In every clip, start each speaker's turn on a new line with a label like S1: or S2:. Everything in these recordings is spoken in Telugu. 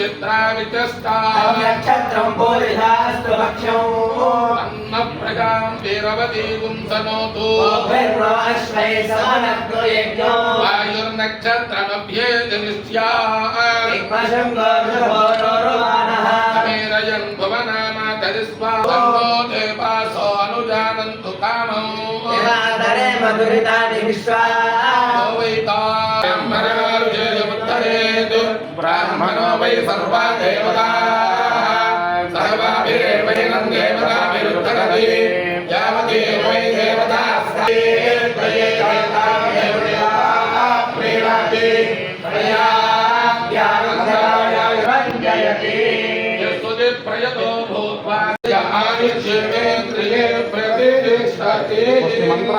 S1: चित्रा
S2: विचस्ता नक्षत्रं पूरिधास्तु
S1: भक्ष्यौ अन्न प्रजां वीरवती
S2: पुंसनोतु अश्वै समनक्तो यज्ञो
S1: वायुर्नक्षत्रमभ्येति
S2: निस्याशं गोरुमानः
S1: मेरयन् भुवनामातरिस्वाहो देवासो अनुजानन्तु कामौ
S2: मधुरितानि विश्वा విశ్వా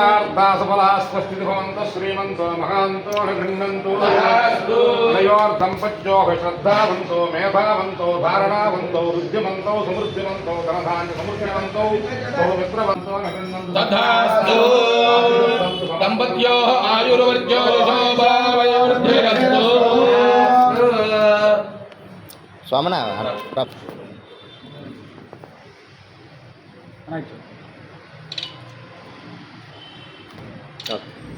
S3: సదార్థా సఫలా స్వస్తి భవంత శ్రీమంతో మహాంతో గృహంతో దంపత్యో శ్రద్ధావంతో మేధావంతో ధారణావంతో హృద్యమంతో సమృద్ధిమంతో ధనధాన్య సమృద్ధిమంతో పవిత్రవంతో
S1: దంపత్యో ఆయుర్వర్గ్యో స్వామినా ప్రాప్తి
S4: ಓಕೆ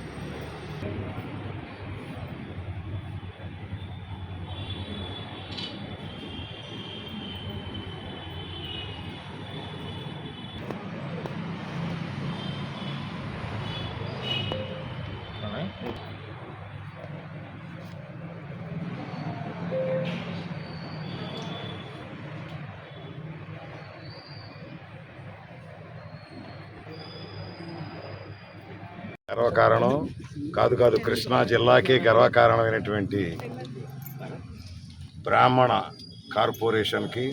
S5: గర్వకారణం. కాదు కాదు కృష్ణా జిల్లాకే గర్వకారణమైనటువంటి బ్రాహ్మణ కార్పొరేషన్కి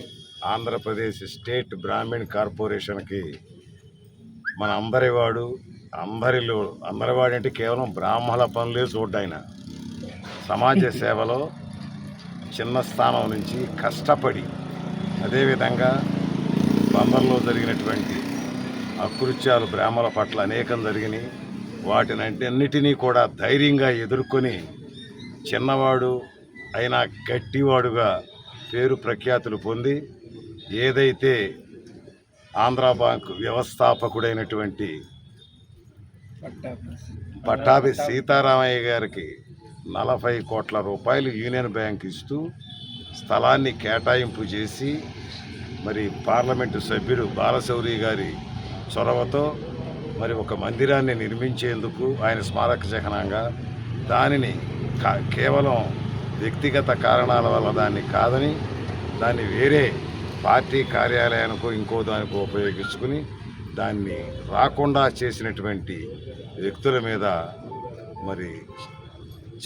S5: ఆంధ్రప్రదేశ్ స్టేట్ బ్రాహ్మణ్ కార్పొరేషన్కి మన అందరివాడు అందరిలో అందరివాడు అంటే కేవలం బ్రాహ్మణ పనులే చూడ్డాయన సమాజ సేవలో చిన్న స్థానం నుంచి కష్టపడి అదేవిధంగా బందర్లో జరిగినటువంటి అకృత్యాలు బ్రాహ్మణ పట్ల అనేకం జరిగినాయి. వాటినన్నిటినీ కూడా ధైర్యంగా ఎదుర్కొని చిన్నవాడు అయినా గట్టివాడుగా పేరు ప్రఖ్యాతులు పొంది ఏదైతే ఆంధ్ర బ్యాంక్ వ్యవస్థాపకుడైనటువంటి పట్టాభి సీతారామయ్య గారికి నలభై కోట్ల రూపాయలు యూనియన్ బ్యాంక్ ఇస్తూ స్థలాన్ని కేటాయింపు చేసి మరి పార్లమెంటు సభ్యుడు బాలశౌరి గారి చొరవతో మరి ఒక మందిరాన్ని నిర్మించేందుకు ఆయన స్మారక చిహ్నంగా దానిని కా- కేవలం వ్యక్తిగత కారణాల వల్ల దాన్ని కాదని దాన్ని వేరే పార్టీ కార్యాలయానికో ఇంకో దానికో ఉపయోగించుకుని దాన్ని రాకుండా చేసినటువంటి వ్యక్తుల మీద మరి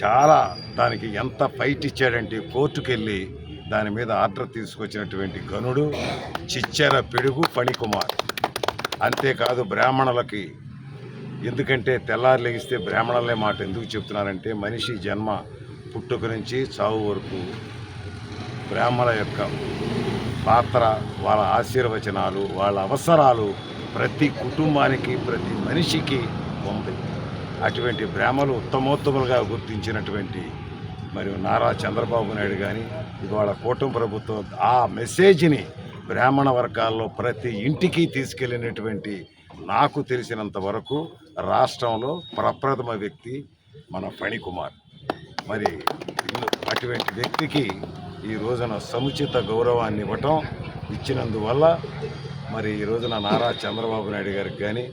S5: చాలా దానికి ఎంత ఫైట్ ఇచ్చాడంటే కోర్టుకు వెళ్ళి దాని మీద ఆర్డర్ తీసుకొచ్చినటువంటి గనుడు చిచ్చెర పిడుగు పణికుమార్ అంతేకాదు బ్రాహ్మణులకి. ఎందుకంటే తెల్లారి లెగిస్తే బ్రాహ్మణులే మాట ఎందుకు చెప్తున్నారంటే మనిషి జన్మ పుట్టుక నుంచి చావు వరకు బ్రాహ్మణ యొక్క పాత్ర వాళ్ళ ఆశీర్వచనాలు వాళ్ళ అవసరాలు ప్రతి కుటుంబానికి ప్రతి మనిషికి ఉంది అటువంటి బ్రాహ్మలు ఉత్తమోత్తములుగా గుర్తించినటువంటి మరియు నారా చంద్రబాబు నాయుడు కానీ ఇవాళ కూటమి ప్రభుత్వం ఆ మెసేజ్ని బ్రాహ్మణ వర్గాల్లో ప్రతి ఇంటికి తీసుకెళ్ళినటువంటి నాకు తెలిసినంత వరకు రాష్ట్రంలో ప్రప్రథమ వ్యక్తి మన ఫణికుమార్. మరి అటువంటి వ్యక్తికి ఈ రోజున సముచిత గౌరవాన్ని ఇవ్వటం ఇచ్చినందువల్ల మరి ఈ రోజున నారా చంద్రబాబు నాయుడు గారికి కానీ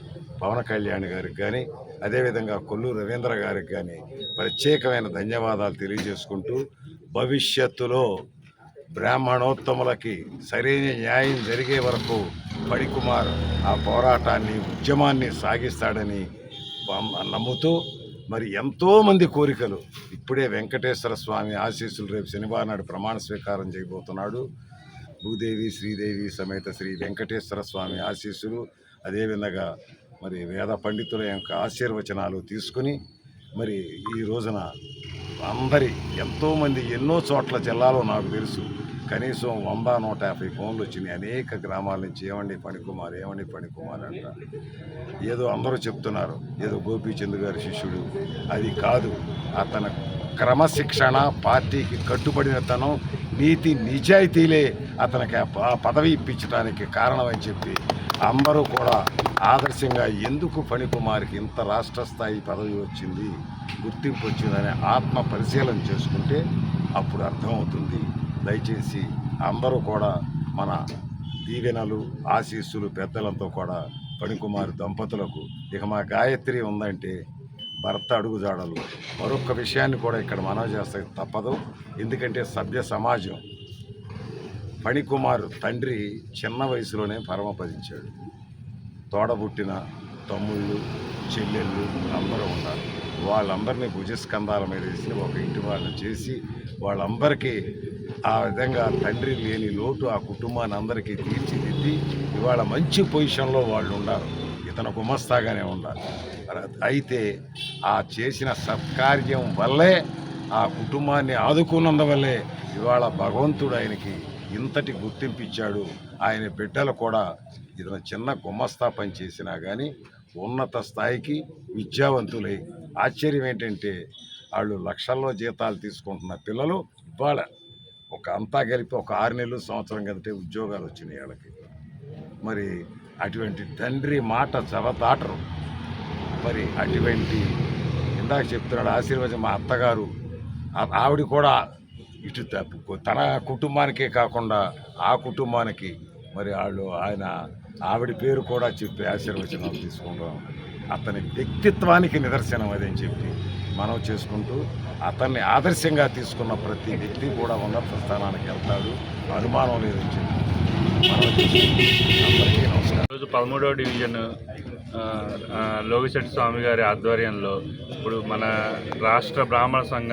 S5: పవన్ కళ్యాణ్ గారికి కానీ అదేవిధంగా కొల్లు రవీంద్ర గారికి కానీ ప్రత్యేకమైన ధన్యవాదాలు తెలియజేసుకుంటూ భవిష్యత్తులో బ్రాహ్మణోత్తములకి సరైన న్యాయం జరిగే వరకు పడికుమార్ ఆ పోరాటాన్ని ఉద్యమాన్ని సాగిస్తాడని నమ్ముతూ మరి ఎంతోమంది కోరికలు. ఇప్పుడే వెంకటేశ్వర స్వామి ఆశీస్సులు రేపు శనివారం నాడు ప్రమాణ స్వీకారం చేయబోతున్నాడు. భూదేవి శ్రీదేవి సమేత శ్రీ వెంకటేశ్వర స్వామి ఆశీస్సులు. అదేవిధంగా మరి వేద పండితుల యొక్క ఆశీర్వచనాలు తీసుకుని మరి ఈ రోజున అందరి ఎంతోమంది ఎన్నో చోట్ల జిల్లాలో నాకు తెలుసు. కనీసం వంద నూట యాభై ఫోన్లు వచ్చినాయి. అనేక గ్రామాల నుంచి ఏమండి పణికుమార్ ఏమండి పణికుమార్ అంట. ఏదో అందరూ చెప్తున్నారు. ఏదో గోపీచంద్ గారి శిష్యుడు. అది కాదు. అతను క్రమశిక్షణ పార్టీకి కట్టుబడిన తను నీతి నిజాయితీలే అతనికి ఆ పదవి ఇప్పించడానికి కారణమని చెప్పి అందరూ కూడా ఆదర్శంగా ఎందుకు ఫణికుమార్కి ఇంత రాష్ట్ర స్థాయి పదవి వచ్చింది గుర్తింపు వచ్చిందని ఆత్మ పరిశీలన చేసుకుంటే అప్పుడు అర్థమవుతుంది. దయచేసి అందరూ కూడా మన దీవెనలు ఆశీస్సులు పెద్దలతో కూడా ఫణికుమార్ దంపతులకు ఇక మా గాయత్రి ఉందంటే భర్త అడుగుజాడలు. మరొక విషయాన్ని కూడా ఇక్కడ మనం చేస్తే తప్పదు. ఎందుకంటే సభ్య సమాజం పణికుమారు తండ్రి చిన్న వయసులోనే పరమపదించాడు. తోడబుట్టిన తమ్ముళ్ళు చెల్లెళ్ళు అందరూ ఉన్నారు. వాళ్ళందరినీ భుజస్కంధాల మీద వేసి ఒక ఇంటి వాళ్ళని చేసి వాళ్ళందరికీ ఆ విధంగా తండ్రి లేని లోటు ఆ కుటుంబాన్ని అందరికీ తీర్చిదిద్ది ఇవాళ మంచి పొజిషన్లో వాళ్ళు ఉన్నారు. ఇతను గుమస్తాగానే ఉండాలి. అయితే ఆ చేసిన సత్కార్యం వల్లే ఆ కుటుంబాన్ని ఆదుకున్నందువల్లే ఇవాళ భగవంతుడు ఆయనకి ఇంతటి గుర్తింపిచ్చాడు. ఆయన బిడ్డలు కూడా ఇతను చిన్న గుమ్మస్తా పని చేసినా కానీ ఉన్నత స్థాయికి విద్యావంతులై. ఆశ్చర్యం ఏంటంటే వాళ్ళు లక్షల్లో జీతాలు తీసుకుంటున్న పిల్లలు ఇవాళ ఒక అంతా కలిపి ఒక ఆరు నెలలు సంవత్సరం కలిపితే ఉద్యోగాలు వచ్చినాయి వాళ్ళకి. మరి అటువంటి తండ్రి మాట చవతాటరు. మరి అటువంటి ఇందాక చెప్తున్నాడు ఆశీర్వచనం మా అత్తగారు. ఆవిడ కూడా ఇటు త- తన కుటుంబానికే కాకుండా ఆ కుటుంబానికి మరి వాళ్ళు ఆయన ఆవిడ పేరు కూడా చెప్పి ఆశీర్వచనాలు తీసుకుంటాం అతని వ్యక్తిత్వానికి నిదర్శనం అదని చెప్పి మనం చేసుకుంటూ అతన్ని ఆదర్శంగా తీసుకున్న ప్రతి వ్యక్తి కూడా ఉన్నత స్థానానికి వెళ్తాడు. అనుమానం లేదని చెప్పి అందరికీ నమస్కారం.
S4: ఈరోజు పదమూడవ డివిజన్ లోగిశెట్టి స్వామి గారి ఆధ్వర్యంలో ఇప్పుడు మన రాష్ట్ర బ్రాహ్మణ సంఘ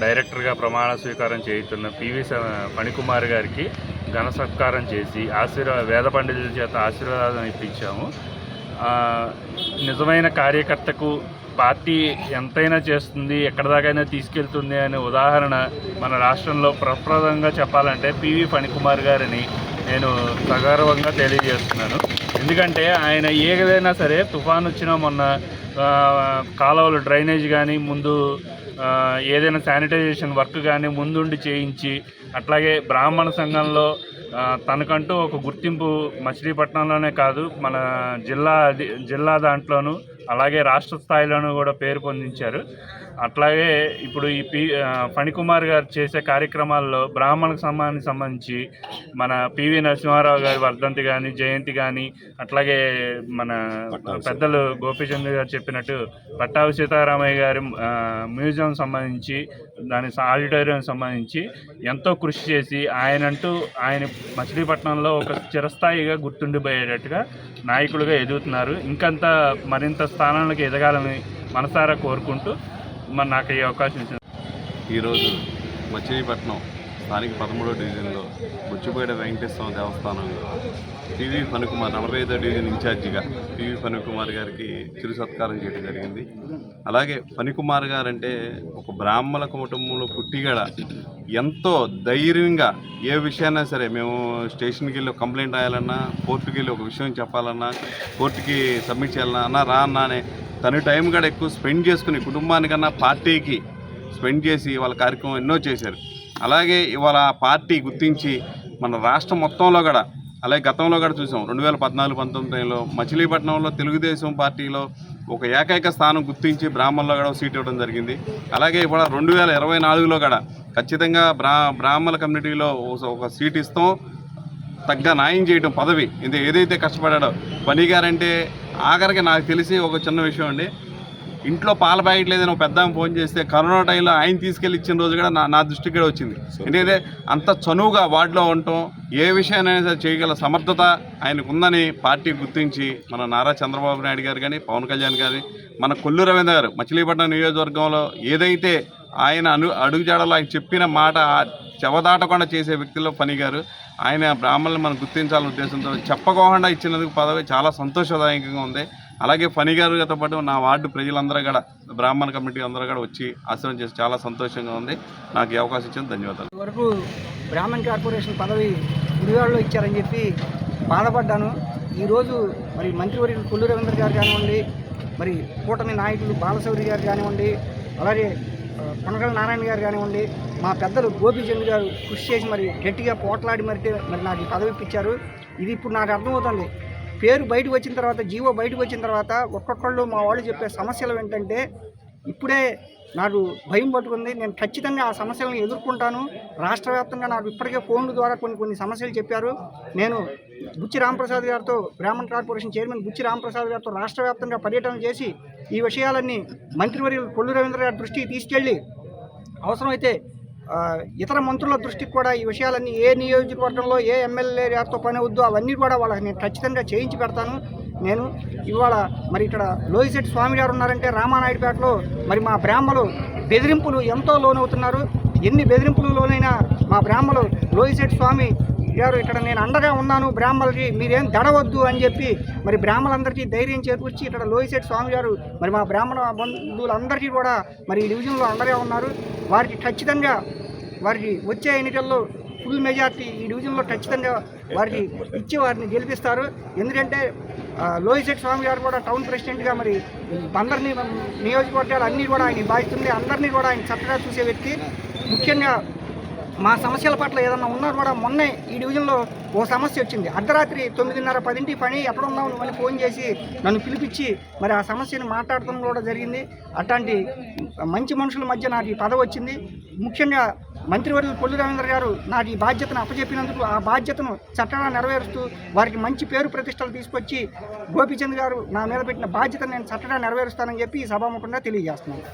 S4: డైరెక్టర్గా ప్రమాణ స్వీకారం చేయుతున్న పివి స- ఫణికుమార్ గారికి ఘన సత్కారం చేసి ఆశీర్వా వేద పండితుల చేత ఆశీర్వాదం ఇప్పించాము. నిజమైన కార్యకర్తకు పార్టీ ఎంతైనా చేస్తుంది ఎక్కడ దాకైనా తీసుకెళ్తుంది అనే ఉదాహరణ మన రాష్ట్రంలో ప్రప్రదంగా చెప్పాలంటే పివి ఫణికుమార్ గారిని నేను సగర్వంగా తెలియజేస్తున్నాను. ఎందుకంటే ఆయన ఏదైనా సరే తుఫాన్ వచ్చినా మొన్న కాలువలు డ్రైనేజ్ కానీ ముందు ఏదైనా శానిటైజేషన్ వర్క్ కానీ ముందుండి చేయించి అట్లాగే బ్రాహ్మణ సంఘంలో తనకంటూ ఒక గుర్తింపు మచిలీపట్నంలోనే కాదు మన జిల్లా జిల్లా దాంట్లోనూ అలాగే రాష్ట్ర స్థాయిలోనూ కూడా పేరు పొందించారు. అట్లాగే ఇప్పుడు ఈ పి ఫణికుమార్ గారు చేసే కార్యక్రమాల్లో బ్రాహ్మణ సమానికి సంబంధించి మన పివి నరసింహారావు గారి వర్ధంతి కానీ జయంతి కానీ అట్లాగే మన పెద్దలు గోపీచంద్ గారు చెప్పినట్టు పట్టాభి సీతారామయ్య గారి మ్యూజియం సంబంధించి దాని ఆడిటోరియం సంబంధించి ఎంతో కృషి చేసి ఆయనంటూ ఆయన మచిలీపట్నంలో ఒక చిరస్థాయిగా గుర్తుండిపోయేటట్టుగా నాయకులుగా ఎదుగుతున్నారు. ఇంకంత మరింత స్థానాలకు ఎదగాలని మనసారా కోరుకుంటూ మరి నాకు ఈ అవకాశం ఇచ్చింది
S6: ఈరోజు మచిలీపట్నం స్థానిక పదమూడో డివిజన్లో బుచ్చిపేట వెంకటేశ్వర దేవస్థానంలో పివి ఫణికుమార్ నలభై ఐదో డివిజన్ ఇన్ఛార్జిగా పివి ఫణికుమార్ గారికి చిరు సత్కారం చేయడం జరిగింది. అలాగే ఫణికుమార్ గారు అంటే ఒక బ్రాహ్మణ కుటుంబంలో పుట్టిగడ ఎంతో ధైర్యంగా ఏ విషయాన్నా సరే మేము స్టేషన్కి వెళ్ళి ఒక కంప్లైంట్ రాయాలన్నా కోర్టుకి వెళ్ళి ఒక విషయం చెప్పాలన్నా కోర్టుకి సబ్మిట్ చేయాలన్నా అన్నా రా అన్నా అనే టైం కూడా ఎక్కువ స్పెండ్ చేసుకుని కుటుంబానికన్నా పార్టీకి స్పెండ్ చేసి వాళ్ళ కార్యక్రమం ఎన్నో చేశారు. అలాగే ఇవాళ పార్టీ గుర్తించి మన రాష్ట్రం మొత్తంలో కూడా అలాగే గతంలో కూడా చూసాం. రెండు వేల పద్నాలుగు పంతొమ్మిదిలో మచిలీపట్నంలో తెలుగుదేశం పార్టీలో ఒక ఏకైక స్థానం గుర్తించి బ్రాహ్మణులో కూడా సీట్ ఇవ్వడం జరిగింది. అలాగే ఇప్పుడు రెండు వేల ఇరవై నాలుగులో కూడా ఖచ్చితంగా బ్రా బ్రాహ్మణ కమ్యూనిటీలో ఒక- సీట్ ఇస్తాం. తగ్గ న్యాయం చేయడం పదవి. ఇది ఏదైతే కష్టపడాడో పని గారంటే ఆఖరికి నాకు తెలిసి ఒక చిన్న విషయం అండి. ఇంట్లో పాల ప్యాకెట్ లేదని ఒక పెద్ద ఫోన్ చేస్తే కరోనా టైంలో ఆయన తీసుకెళ్ళి ఇచ్చిన రోజు కూడా నా నా దృష్టికి కూడా వచ్చింది. ఎందుకంటే అంత చనువుగా వార్డులో ఉండటం ఏ విషయాన్నైనా సరే చేయగల సమర్థత ఆయనకు ఉందని పార్టీ గుర్తించి మన నారా చంద్రబాబు నాయుడు గారు కానీ పవన్ కళ్యాణ్ గారు మన కొల్లు రవీంద్ర గారు మచిలీపట్నం నియోజకవర్గంలో ఏదైతే ఆయన అను అడుగుజాడలో ఆయన చెప్పిన మాట చెవదాటకుండా చేసే వ్యక్తిలో పని గారు ఆయన బ్రాహ్మణులు మనం గుర్తించాలనే ఉద్దేశంతో చెప్పకోకుండా ఇచ్చినందుకు పదవి చాలా సంతోషదాయకంగా ఉంది. అలాగే ఫణి గారితో పాటు నా వార్డు ప్రజలందరూ కూడా బ్రాహ్మణ కమిటీ అందరూ కూడా వచ్చి ఆశ్రమం చేసి చాలా సంతోషంగా ఉంది. నాకు ఈ అవకాశం ఇచ్చిన ధన్యవాదాలు.
S7: వరకు బ్రాహ్మణ్ కార్పొరేషన్ పదవి గుడివాడలో ఇచ్చారని చెప్పి బాధపడ్డాను. ఈరోజు మరి మంత్రివర్యులు కొల్లు రవీంద్ర గారు కానివ్వండి మరి కూటమి నాయకులు బాలశౌరి గారు కానివ్వండి అలాగే ఆ, కొనగల నారాయణ గారు కానివ్వండి మా పెద్దలు గోపీచంద్ గారు కృషి చేసి మరి గట్టిగా పోట్లాడి మరి మరి నాకు ఈ పదవి ఇప్పించారు ఇది ఇప్పుడు నాకు అర్థమవుతుంది. పేరు బయటకు వచ్చిన తర్వాత జీవో బయటకు వచ్చిన తర్వాత ఒక్కొక్కళ్ళు మా వాళ్ళు చెప్పే సమస్యలు ఏంటంటే ఇప్పుడే నాకు భయం పట్టుకుంది. నేను ఖచ్చితంగా ఆ సమస్యలను ఎదుర్కొంటాను. రాష్ట్ర వ్యాప్తంగా నాకు ఇప్పటికే ఫోన్ల ద్వారా కొన్ని కొన్ని సమస్యలు చెప్పారు. నేను బుచ్చి రామప్రసాద్ గారితో బ్రాహ్మణ కార్పొరేషన్ చైర్మన్ బుచ్చి రామప్రసాద్ గారితో రాష్ట్ర వ్యాప్తంగా పర్యటన చేసి ఈ విషయాలన్నీ మంత్రివర్యులు కొల్లు రవీంద్ర గారి దృష్టికి తీసుకెళ్ళి అవసరమైతే ఇతర మంత్రుల దృష్టికి కూడా ఈ విషయాలన్నీ ఏ నియోజకవర్గంలో ఏ ఎమ్మెల్యే గారితో పని వద్దు అవన్నీ కూడా వాళ్ళకి నేను ఖచ్చితంగా చేయించి పెడతాను. నేను ఇవాళ మరి ఇక్కడ లోహిశెట్టి స్వామి గారు ఉన్నారంటే రామానాయుడుపేటలో మరి మా బ్రాహ్మలు బెదిరింపులు ఎంతో లోనవుతున్నారు. ఎన్ని బెదిరింపులు లోనైనా మా బ్రాహ్మలు లోహిశెట్టి స్వామి గారు ఇక్కడ నేను అండగా ఉన్నాను బ్రాహ్మలకి మీరేం దడవద్దు అని చెప్పి మరి బ్రాహ్మలందరికీ ధైర్యం చేకూర్చి ఇక్కడ లోహిశెట్టి స్వామి గారు మరి మా బ్రాహ్మణ బంధువులందరికీ కూడా మరి ఈ డివిజన్లో అండగా ఉన్నారు. వారికి ఖచ్చితంగా వారికి వచ్చే ఎన్నికల్లో ఫుల్ మెజార్టీ ఈ డివిజన్లో ఖచ్చితంగా వారికి ఇచ్చి వారిని గెలిపిస్తారు. ఎందుకంటే ఆ, స్వామి గారు కూడా టౌన్ ప్రెసిడెంట్గా మరి అందరినీ నియోజకవర్గాలు అన్నీ కూడా ఆయన భావిస్తుంది అందరినీ కూడా ఆయన చక్కగా చూసే వ్యక్తి. ముఖ్యంగా మా సమస్యల పట్ల ఏదన్నా ఉన్నా కూడా మొన్నే ఈ డివిజన్లో ఓ సమస్య వచ్చింది. అర్ధరాత్రి తొమ్మిదిన్నర పదింటి పని ఎక్కడ ఉన్నావు? నువ్వు అని ఫోన్ చేసి నన్ను పిలిపించి మరి ఆ సమస్యని మాట్లాడటం కూడా జరిగింది. అట్లాంటి మంచి మనుషుల మధ్య నాకు ఈ పదవి వచ్చింది. ముఖ్యంగా మంత్రివర్యులు పొల్లి రవీంద్ర గారు నాకు ఈ బాధ్యతను అప్పచెప్పినందుకు ఆ బాధ్యతను చట్టంగా నెరవేరుస్తూ వారికి మంచి పేరు ప్రతిష్టలు తీసుకొచ్చి గోపీచంద్ గారు నా మీద పెట్టిన బాధ్యతను నేను చట్టంగా నెరవేరుస్తానని చెప్పి ఈ సభాముఖంగా తెలియజేస్తున్నాను.